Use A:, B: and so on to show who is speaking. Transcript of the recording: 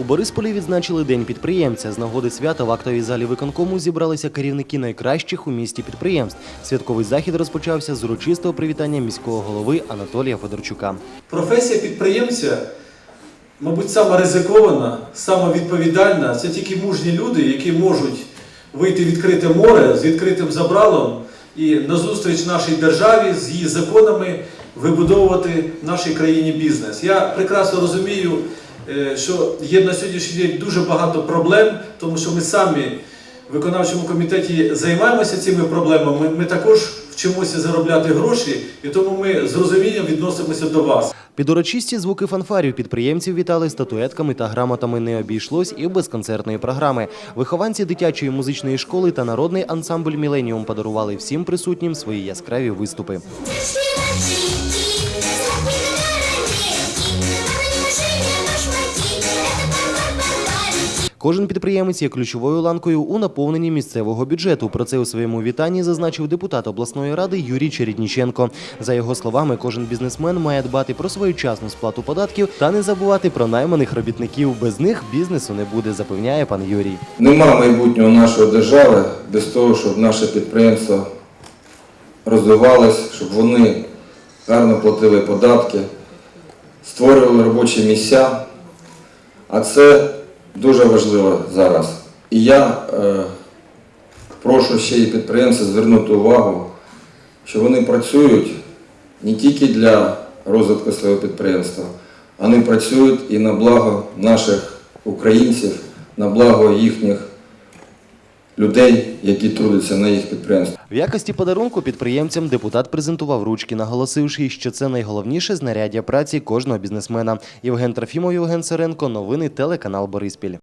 A: У Борисполі відзначили День підприємця. З нагоди свята в актовій залі виконкому зібралися керівники найкращих у місті підприємств. Святковий захід розпочався з урочистого привітання міського голови Анатолія Федорчука.
B: Професія підприємця, мабуть, сама ризикована, сама відповідальна. Це тільки мужні люди, які можуть вийти відкрите море з відкритим забралом і назустріч нашій державі з її законами вибудовувати в нашій країні бізнес. Я прекрасно розумію, що є на сьогоднішній день дуже багато проблем, тому що ми самі в виконавчому комітеті займаємося цими проблемами. Ми також вчимося заробляти гроші, і тому ми з розумінням відносимося до вас.
A: Під урочисті звуки фанфарів підприємців вітали статуетками та грамотами не обійшлось і без концертної програми. Вихованці дитячої музичної школи та народний ансамбль Міленіум подарували всім присутнім свої яскраві виступи. Кожен підприємець є ключовою ланкою у наповненні місцевого бюджету. Про це у своєму вітанні зазначив депутат обласної ради Юрій Чередніченко. За його словами, кожен бізнесмен має дбати про своєчасну сплату податків та не забувати про найманих робітників. Без них бізнесу не буде, запевняє пан Юрій.
C: Нема майбутнього нашої держави без того, щоб наше підприємство розвивалось, щоб вони гарно платили податки, створювали робочі місця. А це дуже важливо зараз. І я е, прошу ще і підприємців звернути увагу, що вони працюють не тільки для розвитку свого підприємства, вони працюють і на благо наших українців, на благо їхніх людей, які трудяться на їх підприємстві.
A: В якості подарунку підприємцям депутат презентував ручки, наголосивши, що це найголовніше знаряддя праці кожного бізнесмена. Євген Трофімов, Євген Сиренко. Новини телеканал Бориспіль.